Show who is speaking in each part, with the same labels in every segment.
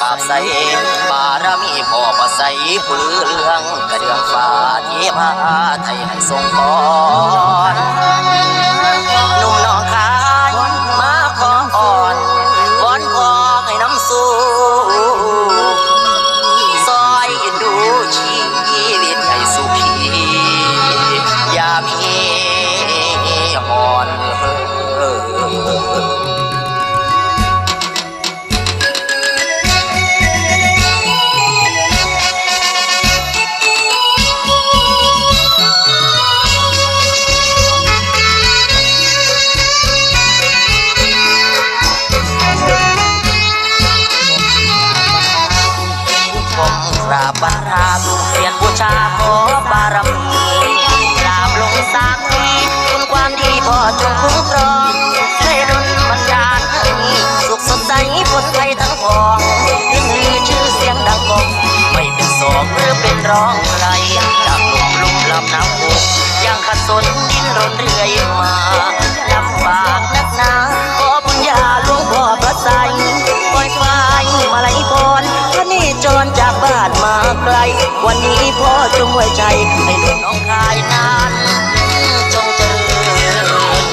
Speaker 1: กราบใสบารมีพ่อประใสผู้ลือเรื่องกระเดืองฟ้าเทพาไทยให้ทรงพร วันนี้พ่อจงไว้ใจ ให้ลูกน้องคายนานจงเจริญ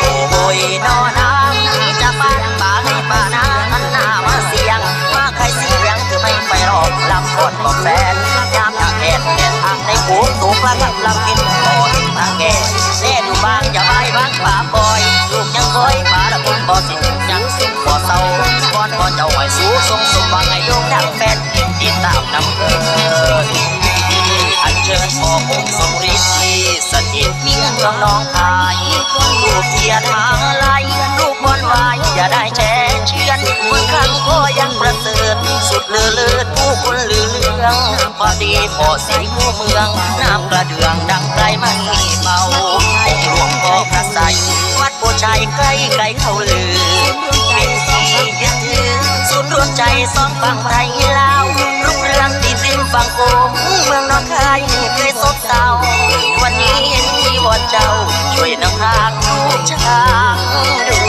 Speaker 1: โอ้ยนอนางจะปานป่าให้ป่านาอันหน้ามาเสียง มาใครเสียงคือไม่ไปรอบลำก่อนบอกแฟนยามอยากเห็นเดินทางในปูสูงละกับลำกินก่อนทางแก่เล่ดู บางอย่าไปบางป่าบอยลูกยังคอยมาละคุณบ่สิยังสุขบ่เศร้าก่อนก่อนเจ้าให้สู้ทรงสมหวังให้โด่งดังแฟนติดตามนำเกินอันเชิญพ่อองค์ทรงฤทธิ์สถิตเมียเมืองน้องคายลูกเทียนมาลาย อลวายอย่าได้แช่เชือนเมื่อครั้งก็ยังประเสริฐสุดเลือเลือดผู้คนลือเลืองความดีพอสีผู้เมือง น้ำกระเดืองดังไกลไม่เบาองหลวงพ่อพระไสวัดโพชัยใกล้ไกลเขาลือเป็นที่ยึดถือศูนย์รวมใจสองฝั่งไทยลาวรุ่งเรืองที่ริมฝั่งโขงเมืองนองคายไม่เคยซบเซาวันนี้เห็นมีวอนเจ้าช่วยนำทางลูกช้างด้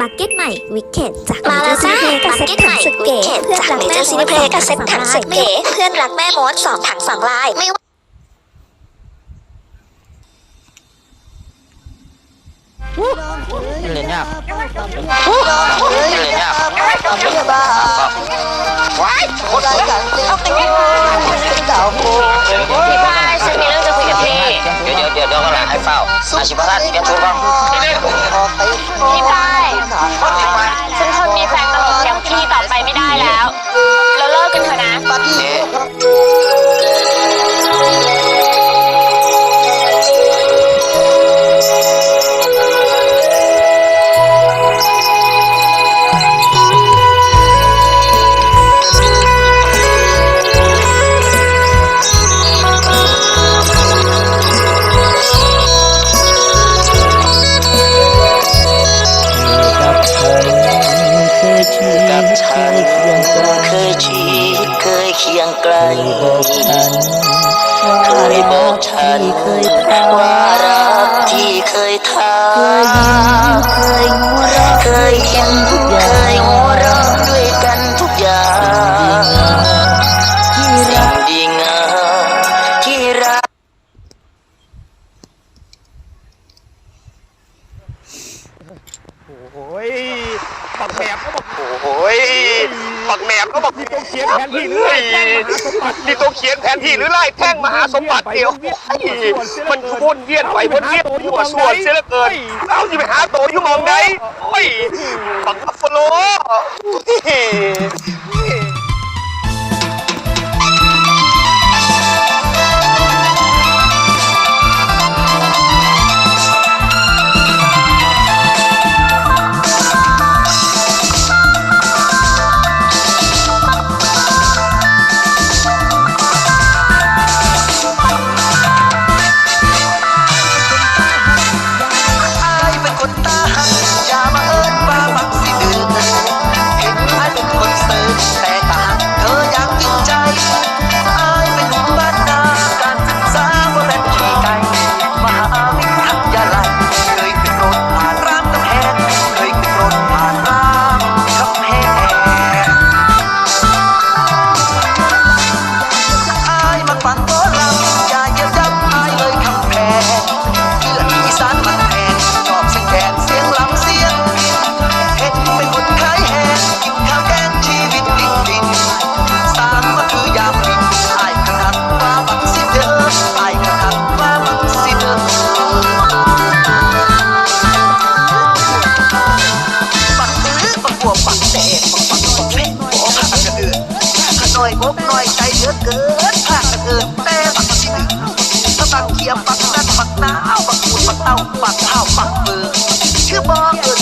Speaker 1: บักเก็ตใหม่
Speaker 2: วิกเก็ตจาก
Speaker 3: มาแล้วจ้า
Speaker 2: กับเซ็ตถังสุดเก๋
Speaker 3: เพื่อนรักแม่ซีนิเพลกับเซ็ตถังสุดเก๋เพื่อนรักแม่มดสองถังสองลายไม่ว่า
Speaker 1: เล่นยากเล่นยากว้ายโคตรสวย
Speaker 3: พี่พายฉันมีเรื่องจะคุยกับพี่
Speaker 1: เดี๋ยวเดี๋ยวเดี๋ยวเดี๋ยวก็หลังให้เฝ้าอาชิบะท่านเตรียมชุดบ้าง
Speaker 3: พี่พา
Speaker 4: บ
Speaker 1: อกฉัน
Speaker 5: เคยบอกฉัน
Speaker 1: เคย
Speaker 5: ว่ารักที่เคยทำ
Speaker 1: เคยยิ้มเคยหัวเราะ
Speaker 5: เคยเห็นทุก ดิ
Speaker 6: นี่ตัวเขียนแผนที่หรือไล่แท่งมหาสมบัติ
Speaker 7: เดียวมันวนเวียนไปวนเวียนอยู่ส่วนเสียเหลือเกินเอาอยู่ไปหาโตอยู่มองไงนโอ้ยบั
Speaker 5: งคับฟโล อยอกน้อยใจเลือเกินพลาดเกินแต่บักที่น้าถ้าบักเขียบบักนั่นบักหนาวบักปูดบักเต้าบักข้าวบักเบือชื่อบอกเกิน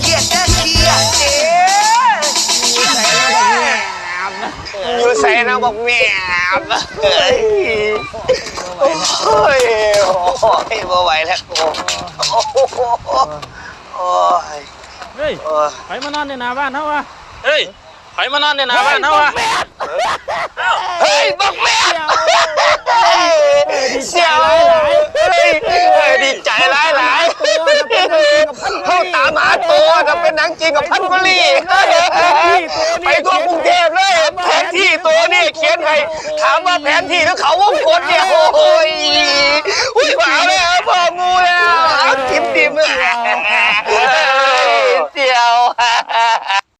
Speaker 5: เค
Speaker 7: รียดเด้อเครียดเด้อยู่ใส่นะบอกแม่เฮ้ยโอ้ยโอ้ยบ่ไหวแล้วโอ้โหโอ้ย
Speaker 6: เฮ้ย
Speaker 7: โอ้ย
Speaker 6: ไปมานอนในหน้าบ้านเฮาวะเฮ้ยไปมานอนในหน้าบ้านเฮาวะ
Speaker 7: เฮ้ยบอกแม่เสียวเฮ้ย